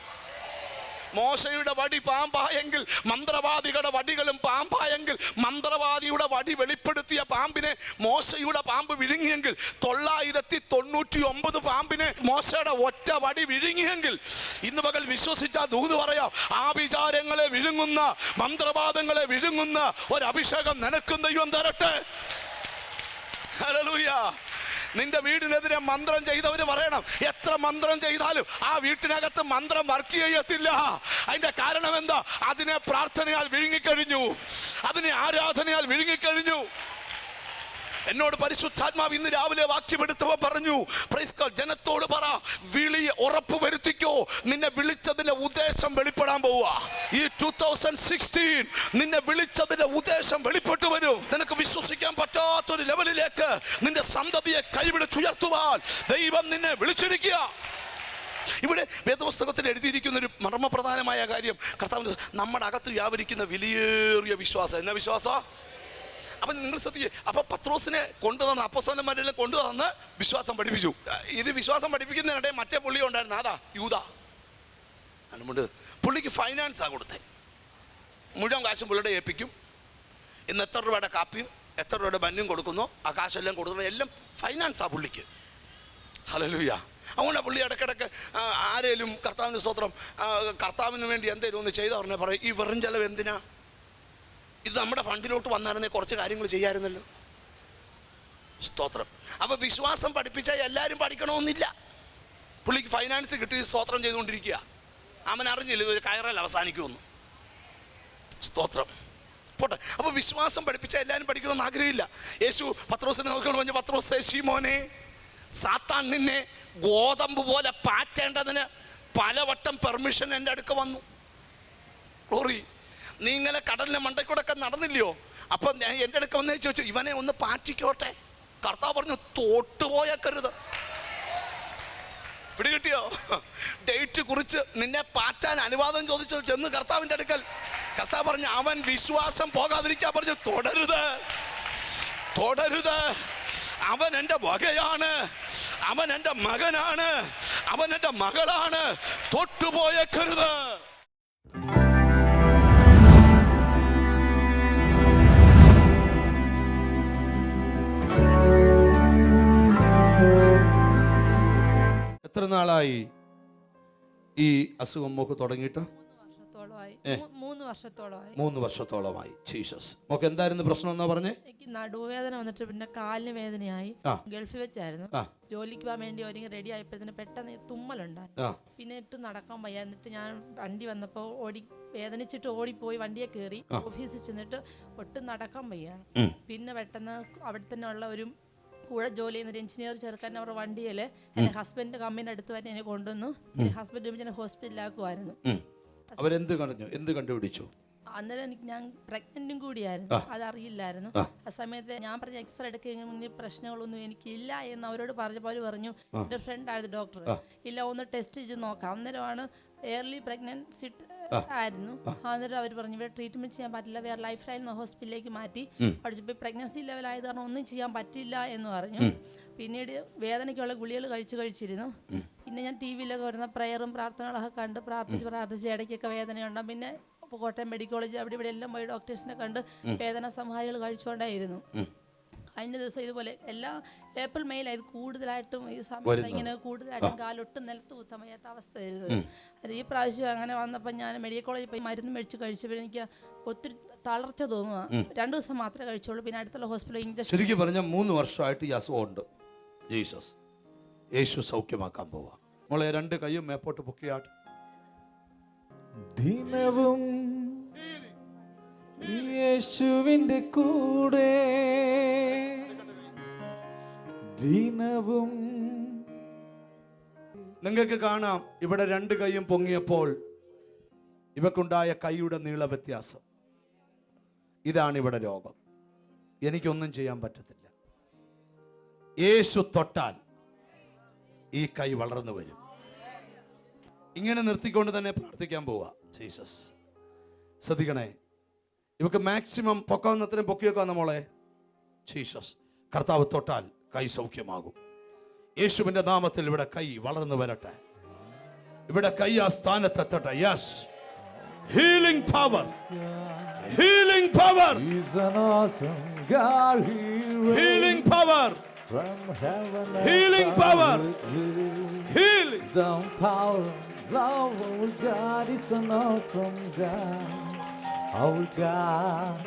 മോശയുടെ വടി പാമ്പായെങ്കിൽ മന്ത്രവാദികളുടെ വടികളും പാമ്പായെങ്കിൽ മന്ത്രവാദിയുടെ വടി വെളിപ്പെടുത്തിയ പാമ്പിനെ മോശയുടെ പാമ്പ് വിഴുങ്ങിയെങ്കിൽ തൊള്ളായിരത്തി തൊണ്ണൂറ്റി ഒമ്പത് പാമ്പിനെ മോശയുടെ ഒറ്റ വടി വിഴുങ്ങിയെങ്കിൽ ഇന്ന് പകൽ വിശ്വസിച്ച ദൂത് പറയാം ആ വിചാരങ്ങളെ വിഴുങ്ങുന്ന മന്ത്രവാദങ്ങളെ വിഴുങ്ങുന്ന ഒരഭിഷേകം നനക്കുന്ന യുവം തരട്ടെ. ഹല്ലേലൂയ. നിന്റെ വീടിനെതിരെ മന്ത്രം ചെയ്തവര് പറയണം. എത്ര മന്ത്രം ചെയ്താലും ആ വീട്ടിനകത്ത് മന്ത്രം വർക്ക് ചെയ്യത്തില്ല. അതിന്റെ കാരണം എന്താ? അതിനെ പ്രാർത്ഥനയാൽ വിഴുങ്ങിക്കഴിഞ്ഞു. അതിനെ ആരാധനയാൽ വിഴുങ്ങിക്കഴിഞ്ഞു. എന്നോട് പരിശുദ്ധാത്മാവ് ഇന്ന് രാവിലെ വാക്യമെടുത്തവ പറഞ്ഞു Praise ജനത്തോട് പറ വിളി ഉറപ്പ് വരുത്തിക്കോ. നിന്നെ വിളിച്ചതിന്റെ ഉദ്ദേശം വെളിപ്പെടാൻ പോവുക. ഈ ടൂ തൗസൻഡ് സിക്സ്റ്റീൻ നിന്നെ വിളിച്ചതിന്റെ ഉദ്ദേശം വെളിപ്പെട്ടു വരും. നിനക്ക് വിശ്വസിക്കാൻ പറ്റാത്തൊരു ലെവലിലേക്ക് നിന്റെ സന്തതിയെ കൈവിളിച്ചുയർത്തുവാൻ ദൈവം നിന്നെ വിളിച്ചിരിക്കുക. ഇവിടെ വേദപുസ്തകത്തിൽ എഴുതിയിരിക്കുന്ന ഒരു മർമ്മപ്രധാനമായ കാര്യം കർത്താവിന് നമ്മുടെ അകത്ത് വ്യാപരിക്കുന്ന വിലയേറിയ വിശ്വാസം. എന്നാ വിശ്വാസം? അപ്പം നിങ്ങൾ ശ്രദ്ധിക്കുക അപ്പൊ പത്രോസിനെ കൊണ്ടുവന്ന് അപ്പസ്വലന്മാരെല്ലാം കൊണ്ടുവന്ന് വിശ്വാസം പഠിപ്പിച്ചു. ഇത് വിശ്വാസം പഠിപ്പിക്കുന്നതിനിടെ മറ്റേ പുള്ളി ഉണ്ടായിരുന്നു. അതാ യൂത. അതുകൊണ്ട് പുള്ളിക്ക് ഫൈനാൻസാണ് കൊടുത്തത് മുഴുവൻ കാശും പുള്ളിയുടെ ഏൽപ്പിക്കും. ഇന്ന് എത്ര രൂപയുടെ കാപ്പിയും എത്ര രൂപയുടെ ബന്നും കൊടുക്കുന്നു ആ കാശെല്ലാം കൊടുക്കുന്നു എല്ലാം ഫൈനാൻസാണ് പുള്ളിക്ക്. ഹലലുയ അതുകൊണ്ട് പുള്ളി ഇടയ്ക്കിടയ്ക്ക് ആരേലും കർത്താവിന്റെ സ്തോത്രം ആ, കർത്താവിന് വേണ്ടി എന്തെങ്കിലും ഒന്ന് ചെയ്ത പറഞ്ഞാൽ പറയും. ഈ വെറും ചെലവ് എന്തിനാ? ഇത് നമ്മുടെ ഫണ്ടിലോട്ട് വന്നായിരുന്നേ കുറച്ച് കാര്യങ്ങൾ ചെയ്യാമായിരുന്നല്ലോ സ്തോത്രം. അപ്പോൾ വിശ്വാസം പഠിപ്പിച്ചാൽ എല്ലാവരും പഠിക്കണമെന്നില്ല. പുള്ളിക്ക് ഫൈനാൻസ് കിട്ടി സ്തോത്രം ചെയ്തുകൊണ്ടിരിക്കുക. അവൻ അറിഞ്ഞില്ല ഇത് കയറൽ അവസാനിക്കുമെന്ന്. സ്തോത്രം. പോട്ടെ. അപ്പൊ വിശ്വാസം പഠിപ്പിച്ചാൽ എല്ലാവരും പഠിക്കണമെന്ന് ആഗ്രഹമില്ല. യേശു പത്രോസിനെ നോക്കണം പറഞ്ഞ പത്രോസ് ശിമോനെ സാത്താൻ നിന്നെ ഗോതമ്പ് പോലെ പാറ്റേണ്ടതിന് പലവട്ടം പെർമിഷൻ എന്റെ അടുക്ക വന്നു. നീ ഇങ്ങനെ കടലിന് മണ്ടയ്ക്കൂടെ ഒക്കെ നടന്നില്ലയോ? അപ്പൊ ഞാൻ എന്റെ അടുക്ക വന്നേ ചോദിച്ചു ഇവനെ ഒന്ന് പാറ്റിക്കോട്ടെ? കർത്താവ് പറഞ്ഞു തോട്ടുപോയേക്കരുത് പിടികിട്ടിയോ? ഡേറ്റ് കുറിച്ച് നിന്നെ പാറ്റാൻ അനുവാദം ചോദിച്ചു ചെന്ന് കർത്താവിന്റെ അടുക്കൽ. കർത്താവ് പറഞ്ഞു അവൻ വിശ്വാസം പോകാതിരിക്കാൻ പറഞ്ഞു തുടരുത് തുടരുത്. അവൻ എന്റെ വകയാണ് അവൻ എന്റെ മകനാണ് അവൻ എന്റെ മകളാണ്. തൊട്ടുപോയേക്കരുത് എത്ര നാളായി ഈ അസുഖം മോക്ക് തുടങ്ങിയിട്ട്? മൂന്ന് വർഷത്തോളമായി. മൂന്ന് വർഷത്തോളമായി. ജീസസ്. മോക്ക് എന്തായിരുന്നു പ്രശ്നം എന്നാ പറഞ്ഞേ? എനിക്ക് നടുവേദന വന്നിട്ട് പിന്നെ കാലിന് വേദനയായി. ഗൾഫിൽ വെച്ചായിരുന്നു. ജോലിക്ക് പോകാൻ വേണ്ടി ഒരുങ്ങി റെഡി ആയപ്പോഴത്തേന് പെട്ടെന്ന് തുമ്മലുണ്ടായി. പിന്നെ ഇട്ട് നടക്കാൻ വയ്യ. എന്നിട്ട് ഞാൻ വണ്ടി വന്നപ്പോൾ ഓടി വേദനിച്ചിട്ട് ഓടിപ്പോയി വണ്ടിയെ കയറി ഓഫീസിൽ ചെന്നിട്ട് ഒട്ടും നടക്കാൻ വയ്യ. പിന്നെ പെട്ടെന്ന് അവിടെ തന്നെ ഉള്ള ഒരു കൂടെ ജോലി ചെയ്യുന്ന ഒരു എഞ്ചിനീയർ ചെറുക്കാൻ അവരുടെ വണ്ടിയിൽ എന്റെ ഹസ്ബൻഡ് കമ്പനി അടുത്ത് വരെ എന്നെ കൊണ്ടുവന്നു. എന്റെ ഹസ്ബൻഡ് എന്നെ ഹോസ്പിറ്റലിലാക്കുമായിരുന്നു. അവരെന്ത് കണ്ടു? എന്ത് കണ്ടുപിടിച്ചു? അന്നേരം എനിക്ക് ഞാൻ പ്രഗ്നന്റും കൂടിയായിരുന്നു. അതറിയില്ലായിരുന്നു. ആ. സമയത്ത് ഞാൻ പറഞ്ഞ എക്സ്റേ എടുക്കുന്ന പ്രശ്നങ്ങളൊന്നും എനിക്കില്ല എന്ന് അവരോട് പറഞ്ഞപ്പോൾ അവർ പറഞ്ഞു. എന്റെ ഫ്രണ്ട് ആയത് ഡോക്ടർ ഇല്ല ഒന്ന് ടെസ്റ്റ് ചെയ്ത് നോക്കാം. അന്നേരമാണ് എയർലി പ്രഗ്നൻസി ആയിരുന്നു. അന്നേരം അവർ പറഞ്ഞു ഇവിടെ ട്രീറ്റ്മെന്റ് ചെയ്യാൻ പറ്റില്ല. വേറെ ലൈഫ് ലൈൻ ഹോസ്പിറ്റലിലേക്ക് മാറ്റി. പഠിച്ചപ്പോൾ പ്രഗ്നൻസി ലെവൽ ആയത് കാരണം ഒന്നും ചെയ്യാൻ പറ്റില്ല എന്ന് പറഞ്ഞു. പിന്നീട് വേദനയ്ക്കുള്ള ഗുളികൾ കഴിച്ചു കഴിച്ചിരുന്നു. പിന്നെ ഞാൻ ടി വിയിലൊക്കെ വരുന്ന പ്രയറും പ്രാർത്ഥനകളൊക്കെ കണ്ട് പ്രാർത്ഥിച്ച് പ്രാർത്ഥിച്ച് ഇടയ്ക്കൊക്കെ വേദനയുണ്ടാകും പിന്നെ കോട്ടയം മെഡിക്കൽ കോളേജ് അവിടെ ഇവിടെ എല്ലാം പോയി ഡോക്ടേഴ്സിനെ കണ്ട് വേദന സംഹാരികൾ കഴിച്ചുകൊണ്ടേയിരുന്നു കഴിഞ്ഞ ദിവസം ഇതുപോലെ എല്ലാ ഏപ്രിൽ മെയിലായത് കൂടുതലായിട്ടും ഈ സമയത്ത് ഇങ്ങനെ കൂടുതലായിട്ടും കാലൊട്ടും നിലത്ത് കുത്താൻ വയ്യാത്ത അവസ്ഥ വരുന്നത്. അത് ഈ പ്രാവശ്യം അങ്ങനെ വന്നപ്പോൾ ഞാൻ മെഡിക്കൽ കോളേജിൽ പോയി മരുന്ന് മേടിച്ച് കഴിച്ചപ്പോൾ എനിക്ക് ഒത്തിരി തളർച്ച തോന്നുക രണ്ടു ദിവസം മാത്രമേ കഴിച്ചുള്ളൂ. പിന്നെ അടുത്തുള്ള ഹോസ്പിറ്റലിൽ ഇഞ്ചക്ഷൻ ശരിക്കും പറഞ്ഞാൽ മൂന്ന് വർഷമായിട്ട് ഈ അസുഖമുണ്ട് ജീസസ്. യേശു സൗഖ്യമാക്കാൻ പോവാ. മോളെ രണ്ട് കൈയും മേപ്പോട്ട് പൊക്കിയാട്ട്. ദിനവും യേശുവിന്റെ കൂടെ ദിനവും നിങ്ങൾക്ക് കാണാം ഇവിടെ രണ്ട് കൈയും പൊങ്ങിയപ്പോൾ ഇവക്കുണ്ടായ കൈയുടെ നീള വ്യത്യാസം. ഇതാണ് ഇവിടെ രോഗം. എനിക്കൊന്നും ചെയ്യാൻ പറ്റത്തില്ല. യേശു തൊട്ടാൽ ഈ കൈ വളർന്നു വരും. ഇങ്ങനെ നിർത്തിക്കൊണ്ട് തന്നെ പ്രാർത്ഥിക്കാൻ പോവാ. ജീസസ്. ശ്രദ്ധിക്കണേ. ഇവക്ക് മാക്സിമം പൊക്കാവുന്നത്രയും പൊക്കിയേക്കാന്ന മോളെ ജീസസ് കർത്താവ് തൊട്ടാൽ കൈ സൗഖ്യമാകും. യേശുവിന്റെ നാമത്തിൽ ഇവിടെ കൈ വളർന്നു വരട്ടെ. ഇവിടെ കൈ ആ സ്ഥാനത്തെത്തട്ടെ yes healing power healing power healing power healing power healing power, love. God. Is an awesome God. Our God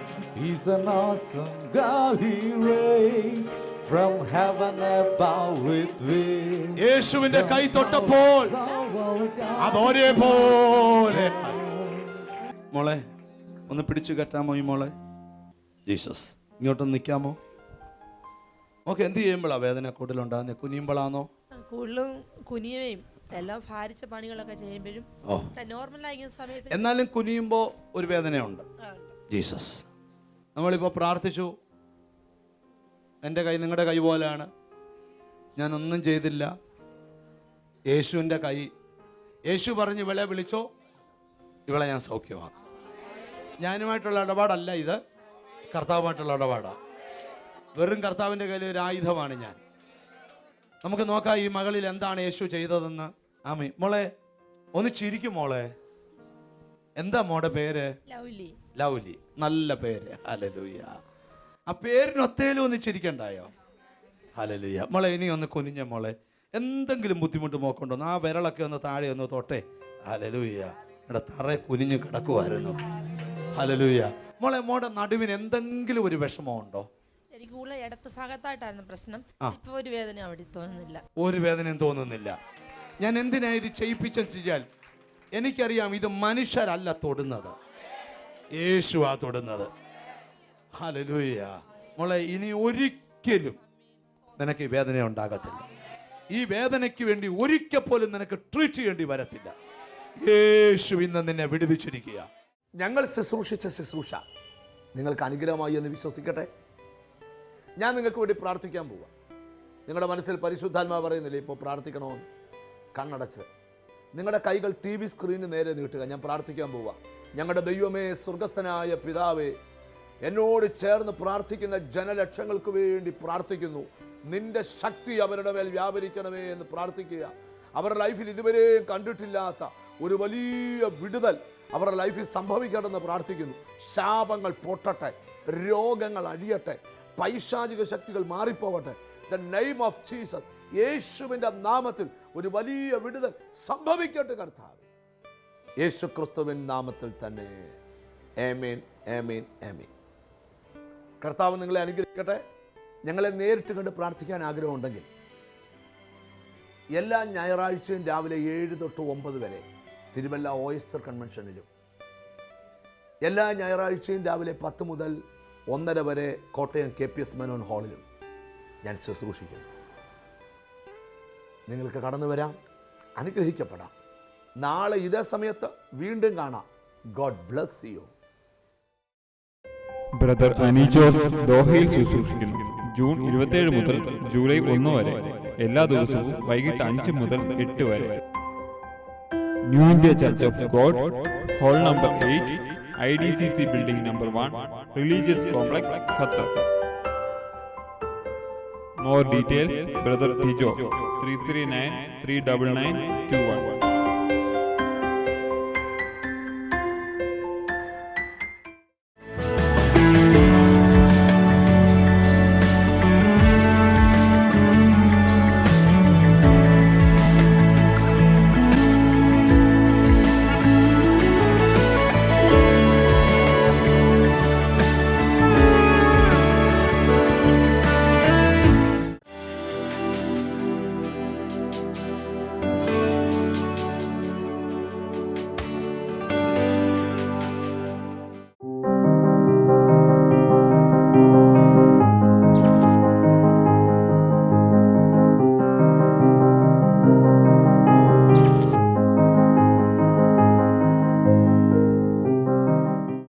is an awesome God. He reigns from heaven above with wings. യേശുവിന്റെ കൈ തൊട്ടപ്പോൾ Our പോലെ. മോളെ ഒന്ന് പിടിച്ചു കെട്ടാമോ ഈ മോളെ? ജീസസ്. ഇങ്ങോട്ടൊന്ന് നിൽക്കാമോ? ഓക്കെ എന്ത് ചെയ്യുമ്പോഴാണ് വേദന കൂടുതലുണ്ടാകുന്നത് കുനിയുമ്പോഴാണോ കൂടുതലും കുനിയുകയും എല്ലാം ഭാരിച്ച പണികളൊക്കെ ചെയ്യുമ്പോഴും ഓ. നോർമലായിരിക്കുന്ന സമയത്ത് എന്നാലും കുനിയുമ്പോൾ ഒരു വേദനയുണ്ട്. ജീസസ്. നമ്മളിപ്പോൾ പ്രാർത്ഥിച്ചു. എന്റെ കൈ നിങ്ങളുടെ കൈ പോലെയാണ്. ഞാൻ ഒന്നും ചെയ്തില്ല. യേശുവിന്റെ കൈ. യേശു പറഞ്ഞ് ഇവളെ വിളിച്ചോ? ഇവളെ ഞാൻ സൗഖ്യമാക്കും ഞാനുമായിട്ടുള്ള ഇടപാടല്ല ഇത്. കർത്താവുമായിട്ടുള്ള ഇടപാടാണ് വെറും കർത്താവിന്റെ കയ്യിൽ ഒരു ആയുധമാണ് ഞാൻ. നമുക്ക് നോക്കാം ഈ മകളിൽ എന്താണ് യേശു ചെയ്തതെന്ന്. ആമി മോളെ ഒന്ന് ചിരിക്കും മോളെ. എന്താ മോടെ പേര്? ലൗലി. ലൗലി. നല്ല പേര്. ഹലലൂയ ആ പേരിനൊത്തേലും ഒന്ന് ചിരിക്കണ്ടായോ? ഹലലൂയ മോളെ ഇനി ഒന്ന് കുനിഞ്ഞ മോളെ. എന്തെങ്കിലും ബുദ്ധിമുട്ട് മോക്കുണ്ടോ? ആ വിരളൊക്കെ ഒന്ന് താഴെ ഒന്ന് തൊട്ടെ. ഹലലൂയ ഇവിടെ തറ കുനിഞ്ഞ് കിടക്കുമായിരുന്നു ഹലലൂയ മോളെ മോടെ നടുവിന് എന്തെങ്കിലും ഒരു വിഷമമുണ്ടോ? എനിക്ക് കൂടുതൽ ഇടത്ത് ഭാഗത്തായിട്ടായിരുന്നു പ്രശ്നം. ഇപ്പൊ ഒരു വേദന അവിടെ തോന്നുന്നില്ല. ഒരു വേദനയും തോന്നുന്നില്ല. ഞാൻ എന്തിനാ ഇത് ചെയ്യിപ്പിച്ചാൽ എനിക്കറിയാം ഇത് മനുഷ്യരല്ല തൊടുന്നത്. യേശുവാ തൊടുന്നത്. ഹലലൂയ മോളെ ഇനി ഒരിക്കലും നിനക്ക് ഈ വേദന ഉണ്ടാകത്തില്ല. ഈ വേദനയ്ക്ക് വേണ്ടി ഒരിക്കൽ പോലും നിനക്ക് ട്രീറ്റ് ചെയ്യേണ്ടി വരത്തില്ല. യേശു ഇന്ന് നിന്നെ വിടുവിച്ചിരിക്കുക ഞങ്ങൾ ശുശ്രൂഷിച്ച ശുശ്രൂഷ. നിങ്ങൾക്ക് അനുഗ്രഹമായി എന്ന് വിശ്വസിക്കട്ടെ? ഞാൻ നിങ്ങൾക്ക് വേണ്ടി പ്രാർത്ഥിക്കാൻ പോവാം. നിങ്ങളുടെ മനസ്സിൽ പരിശുദ്ധാത്മാ പറയുന്നില്ലേ ഇപ്പോൾ പ്രാർത്ഥിക്കണമെന്ന് കണ്ണടച്ച്. നിങ്ങളുടെ കൈകൾ ടി വി സ്ക്രീനിന് നേരെ നീട്ടുക. ഞാൻ പ്രാർത്ഥിക്കാൻ പോവാം. ഞങ്ങളുടെ ദൈവമേ സ്വർഗസ്ഥനായ പിതാവേ എന്നോട് ചേർന്ന് പ്രാർത്ഥിക്കുന്ന ജനലക്ഷങ്ങൾക്ക് വേണ്ടി പ്രാർത്ഥിക്കുന്നു. നിന്റെ ശക്തി അവരുടെ മേൽ വ്യാപരിക്കണമേ എന്ന് പ്രാർത്ഥിക്കുക. അവരുടെ ലൈഫിൽ ഇതുവരെയും കണ്ടിട്ടില്ലാത്ത ഒരു വലിയ വിടുതൽ അവരുടെ ലൈഫിൽ സംഭവിക്കണമെന്ന് പ്രാർത്ഥിക്കുന്നു. ശാപങ്ങൾ പൊട്ടട്ടെ രോഗങ്ങൾ അഴിയട്ടെ പൈശാചിക ശക്തികൾ മാറിപ്പോകട്ടെ. ദ നെയിം ഓഫ് ജീസസ് യേശുവിന്റെ നാമത്തിൽ ഒരു വലിയ വിടുതൽ സംഭവിക്കട്ടെ കർത്താവ്. യേശു ക്രിസ്തുവിൻ നാമത്തിൽ തന്നെ. ഏമേൻ ഏമേൻ ഏമേൻ കർത്താവ് നിങ്ങളെ അനുഗ്രഹിക്കട്ടെ. ഞങ്ങളെ നേരിട്ട് കണ്ട് പ്രാർത്ഥിക്കാൻ ആഗ്രഹമുണ്ടെങ്കിൽ എല്ലാ ഞായറാഴ്ചയും രാവിലെ ഏഴ് തൊട്ട് ഒമ്പത് വരെ തിരുവല്ല ഓയസ്റ്റർ കൺവെൻഷനിലും. എല്ലാ ഞായറാഴ്ചയും രാവിലെ പത്ത് മുതൽ ഒന്നര വരെ Kottayam K P S Menon ഹാളിലും ഞാൻ ശുശ്രൂഷിക്കുന്നു. നിങ്ങൾക്ക് കടന്നു വരാം അനുഗ്രഹിക്കപ്പെടാം. നാളെ ഇതേ സമയത്ത് വീണ്ടും കാണാം. God bless you brother Ani George ദോഹയിൽ ശുശ്രൂഷിക്കുന്നു. ജൂൺ ഇരുപത്തിയേഴ് മുതൽ ജൂലൈ ഒന്ന് വരെ. എല്ലാ ദിവസവും വൈകിട്ട് അഞ്ച് മുതൽ എട്ട് വരെ. New India Church of God hall number eight IDCC building number One, Religious Complex, Khatar. More details, Brother Tijo, 339 399 21.